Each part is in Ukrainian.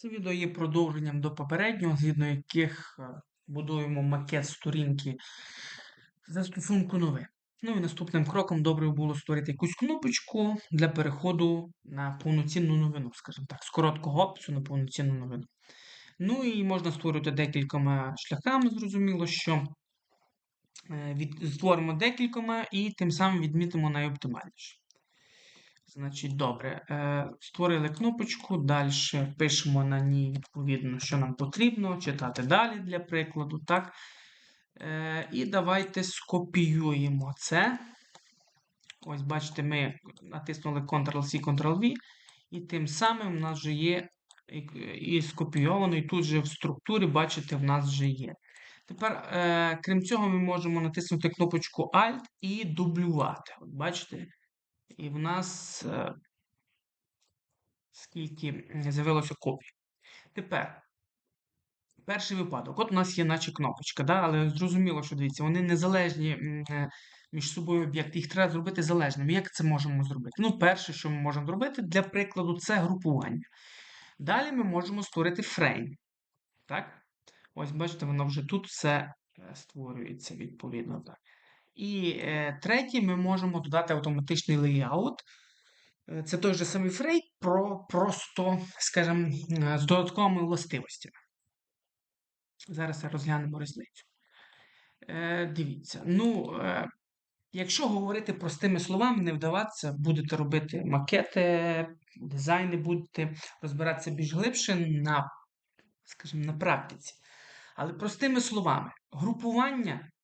Це відео є продовженням до попереднього, згідно яких е, будуємо макет сторінки застосунку нове. Ну і наступним кроком добре було створити якусь кнопочку для переходу на повноцінну новину, скажімо так, з короткого опису на повноцінну новину. Ну і можна створити декількома шляхами, зрозуміло, що е, від, створимо декількома і тим самим відмітимо найоптимальніше. Значить, добре. Е, Створили кнопочку, далі пишемо на ній, відповідно, що нам потрібно, читати далі для прикладу. так. Е, І давайте скопіюємо це. Ось, бачите, ми натиснули Ctrl-C, Ctrl-V, і тим самим у нас вже є і, скопійовано, і тут же в структурі, бачите, в нас вже є. Тепер, е, крім цього, ми можемо натиснути кнопочку Alt і дублювати. От Бачите? І в нас е, скільки з'явилося копій. Тепер, перший випадок. От у нас є наче кнопочка, да? але зрозуміло, що дивіться, вони незалежні е, між собою об'єкти. Їх треба зробити залежними. Як це можемо зробити? Ну, перше, що ми можемо зробити, для прикладу, це групування. Далі ми можемо створити фрейм. Так? Ось, бачите, воно вже тут все е, створюється відповідно. так. І е, третє, ми можемо додати автоматичний лейаут. Е, це той же самий фрейм, про просто, скажімо, з додатковими властивостями. Зараз розглянемо різницю. Е, Дивіться. Ну, е, якщо говорити простими словами, не вдаватися, будете робити макети, дизайни, будете розбиратися більш глибше на, скажімо, на практиці. Але простими словами, групування Е,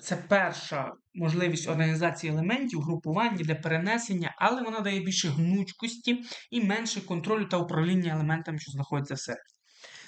це перша можливість організації елементів, групування для перенесення, але вона дає більше гнучкості і менше контролю та управління елементами, що знаходяться всередині.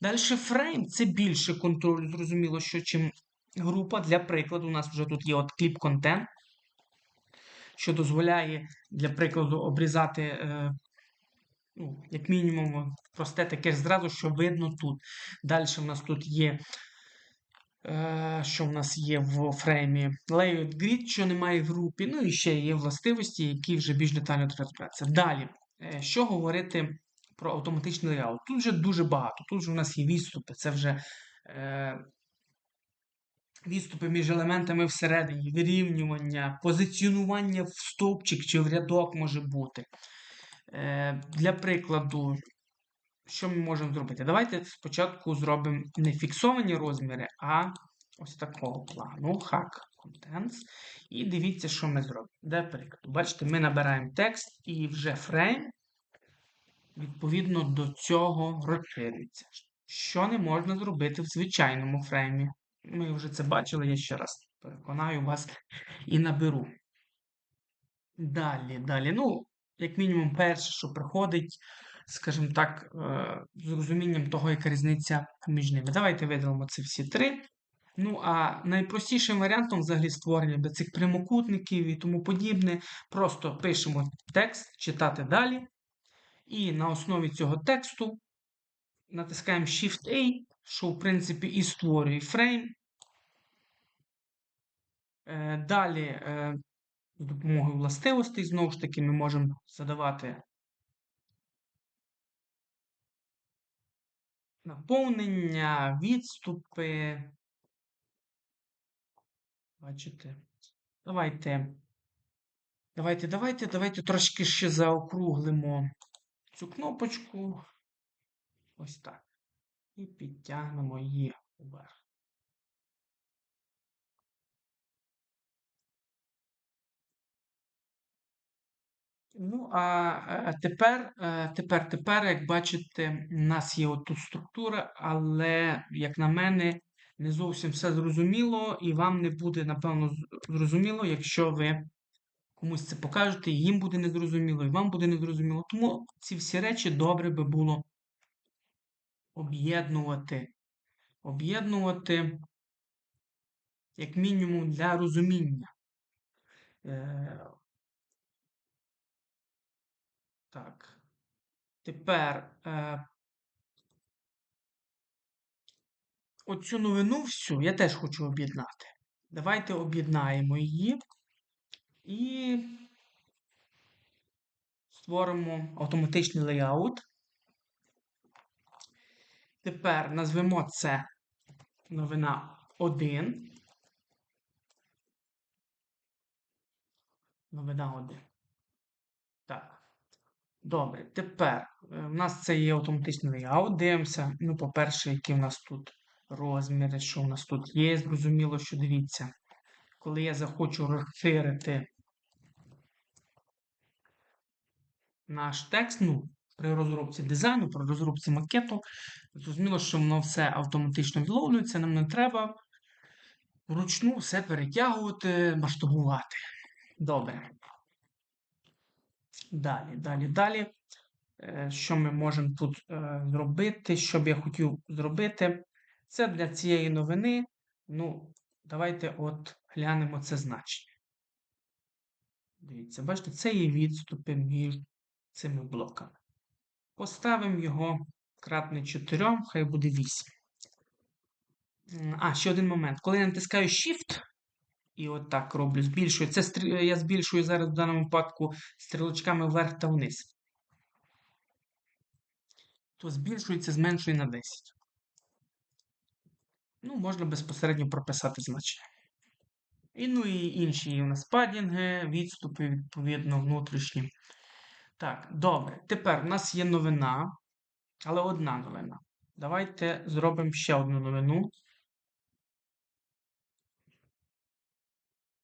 Далі фрейм це більше контролю, зрозуміло, що чим група. Для прикладу, у нас вже тут є от кліп контент, що дозволяє, для прикладу, обрізати, е, ну, як мінімум, просте таке зразу, що видно тут. Далі в нас тут є Е, що в нас є в фреймі Layout Grid, що немає в групі. Ну і ще є властивості, які вже більш детально розбиратися. Далі, е, що говорити про автоматичний лейаут? Тут вже дуже багато. Тут вже у нас є відступи, це вже е, відступи між елементами всередині, вирівнювання, позиціонування в стовпчик чи в рядок може бути. Е, Для прикладу, що ми можемо зробити? Давайте спочатку зробимо не фіксовані розміри, а ось такого плану. Hack Contents. І дивіться, що ми зробимо. Де приклад? Бачите, ми набираємо текст і вже фрейм, відповідно до цього розширюється. Що не можна зробити в звичайному фреймі. Ми вже це бачили, я ще раз переконаю вас і наберу. Далі, далі. Ну, як мінімум, перше, що приходить скажімо так, е, з розумінням того, яка різниця між ними. Давайте видалимо це всі три. Ну, а найпростішим варіантом взагалі створення цих прямокутників і тому подібне, просто пишемо текст, читати далі. І на основі цього тексту натискаємо Shift-A, що, в принципі, і створює фрейм. Е, далі, е, з допомогою властивостей, знову ж таки, ми можемо задавати наповнення, відступи. Бачите? Давайте. Давайте, давайте, давайте трошки ще заокруглимо цю кнопочку. Ось так. І підтягнемо її вверх. Ну, а тепер, е, тепер, тепер, як бачите, у нас є отут структура, але, як на мене, не зовсім все зрозуміло, і вам не буде, напевно, зрозуміло, якщо ви комусь це покажете, їм буде незрозуміло, і вам буде незрозуміло. Тому ці всі речі добре би було об'єднувати. Об'єднувати, як мінімум, для розуміння. Так. Тепер е, оцю новину всю я теж хочу об'єднати. Давайте об'єднаємо її і створимо автоматичний лейаут. Тепер назвемо це новина 1. Новина 1. Так. Добре. Тепер е, в нас це є автоматичний layout. Дивимося. Ну, по-перше, які в нас тут розміри, що в нас тут є. Зрозуміло, що дивіться. Коли я захочу розширити наш текст, ну, при розробці дизайну, при розробці макету, зрозуміло, що воно все автоматично відловлюється, нам не треба вручну все перетягувати, масштабувати. Добре. Далі, далі, далі. Е, Що ми можемо тут е, зробити? Що б я хотів зробити? Це для цієї новини. Ну, давайте от глянемо це значення. Дивіться, бачите, це є відступи між цими блоками. Поставимо його кратне 4, хай буде 8. А, ще один момент. Коли я натискаю Shift і от роблю, збільшую. Це стрі- я збільшую зараз в даному випадку стрілочками вверх та вниз. То збільшується, зменшує на 10. Ну, можна безпосередньо прописати значення. І ну і інші у нас падінги, відступи, відповідно, внутрішні. Так, добре. Тепер у нас є новина, але одна новина. Давайте зробимо ще одну новину.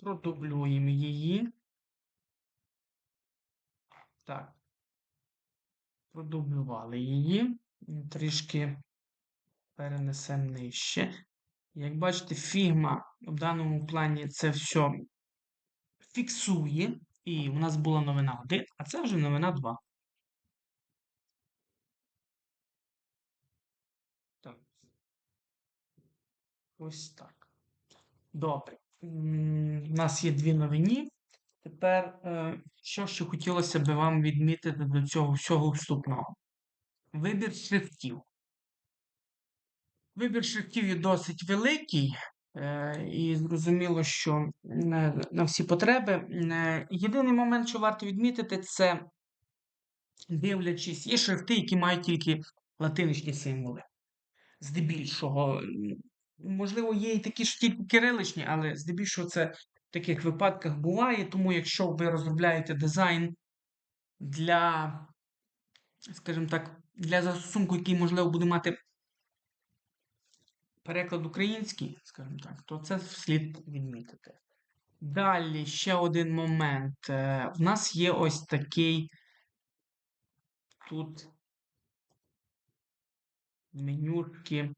Продублюємо її. Так. Продублювали її. Трішки перенесемо нижче. Як бачите, фігма в даному плані це все фіксує. І у нас була новина 1, а це вже новина 2. Так. Ось так. Добре. У нас є дві новині. Тепер, е, що ще хотілося б вам відмітити до цього всього вступного? Вибір шрифтів. Вибір шрифтів є досить великий, е, і зрозуміло, що на, всі потреби. Е, Єдиний момент, що варто відмітити, це дивлячись, є шрифти, які мають тільки латиничні символи. Здебільшого, можливо, є і такі ж тільки кириличні, але здебільшого це в таких випадках буває. Тому, якщо ви розробляєте дизайн для, скажімо так, для застосунку, який, можливо, буде мати переклад український, скажімо так, то це слід відмітити. Далі ще один момент. Е, В нас є ось такий тут менюшки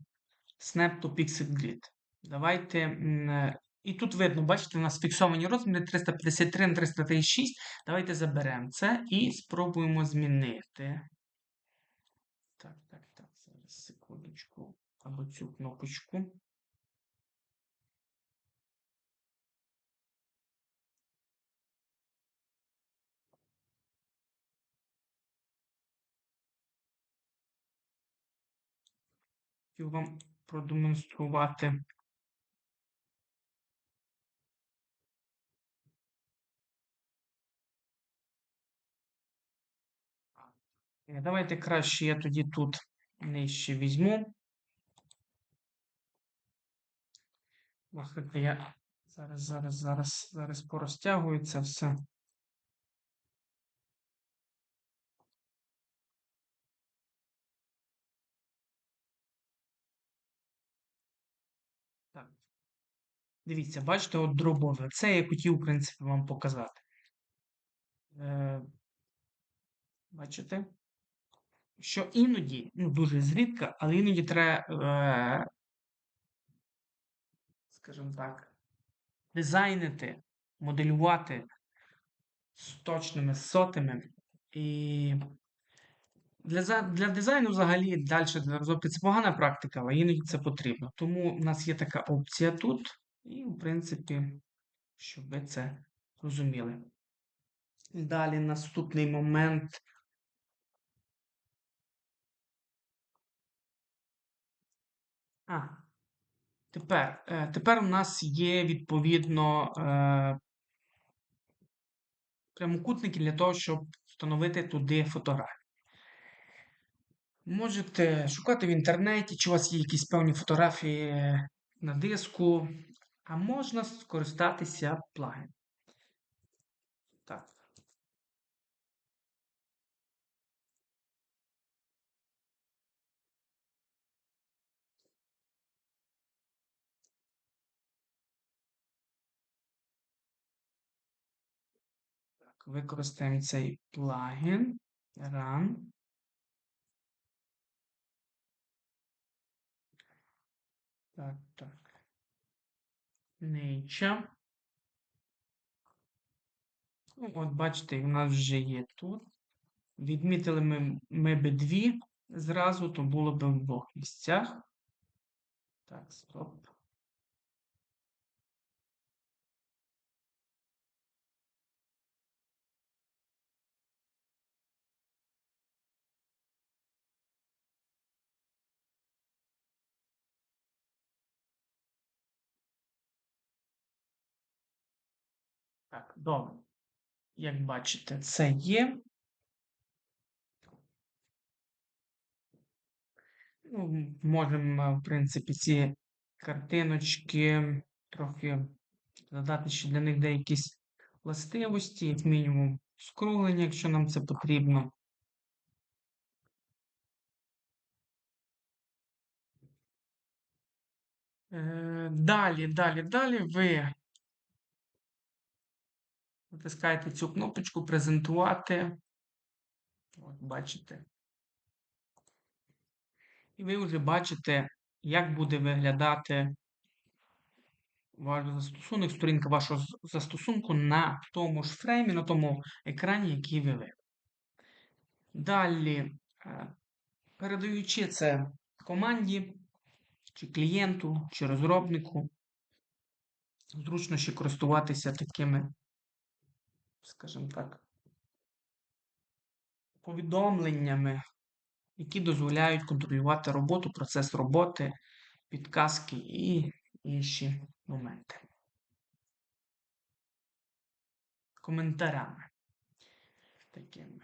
Snap to Pixel Grid. Давайте. е, І тут видно, бачите, у нас фіксовані розміри 353 на 336. Давайте заберемо це і спробуємо змінити. Так, так, так, зараз секундочку. Або цю кнопочку. Вам продемонструвати. Е, Давайте краще я тоді тут нижче візьму. Слухайте, я зараз, зараз, зараз, зараз це все. Дивіться, бачите, от дробове. Це я хотів, в принципі, вам показати. Е, бачите? Що іноді, ну дуже зрідка, але іноді треба, е, скажімо так, дизайнити, моделювати з точними сотами. І для, для дизайну взагалі далі для розробки це погана практика, але іноді це потрібно. Тому в нас є така опція тут, і, в принципі, щоб ви це розуміли. Далі наступний момент. А, тепер, е, тепер у нас є відповідно е, прямокутники для того, щоб встановити туди фотографію. Можете шукати в інтернеті, чи у вас є якісь певні фотографії на диску, а можна скористатися плагін. Так. Так, використаємо цей плагін. Run. Так, так. Nature. Ну, от бачите, у нас вже є тут. Відмітили ми, ми би дві зразу, то було б в двох місцях. Так, стоп. Так, добре. Як бачите, це є. Ну, Можемо, в принципі, ці картиночки трохи задати ще для них деякі властивості, як мінімум, скруглення, якщо нам це потрібно. Е, далі, далі, далі ви натискаєте цю кнопочку презентувати. От, бачите. І ви вже бачите, як буде виглядати ваш застосунок, сторінка вашого застосунку на тому ж фреймі, на тому екрані, який ви вивели. Далі, е, передаючи це команді, чи клієнту, чи розробнику, зручно ще користуватися такими, скажімо так, повідомленнями, які дозволяють контролювати роботу, процес роботи, підказки і інші моменти. Коментарями. Такими.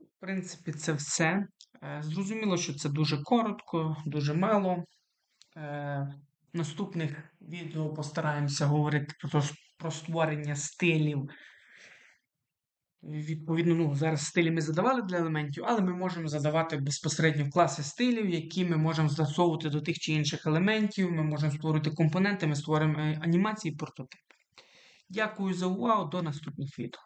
В принципі, це все. Е, зрозуміло, що це дуже коротко, дуже мало. Е, наступних відео постараємося говорити про, про створення стилів. Відповідно, ну, зараз стилі ми задавали для елементів, але ми можемо задавати безпосередньо класи стилів, які ми можемо застосовувати до тих чи інших елементів. Ми можемо створити компоненти, ми створимо е, анімації, прототипи. Дякую за увагу, до наступних відео.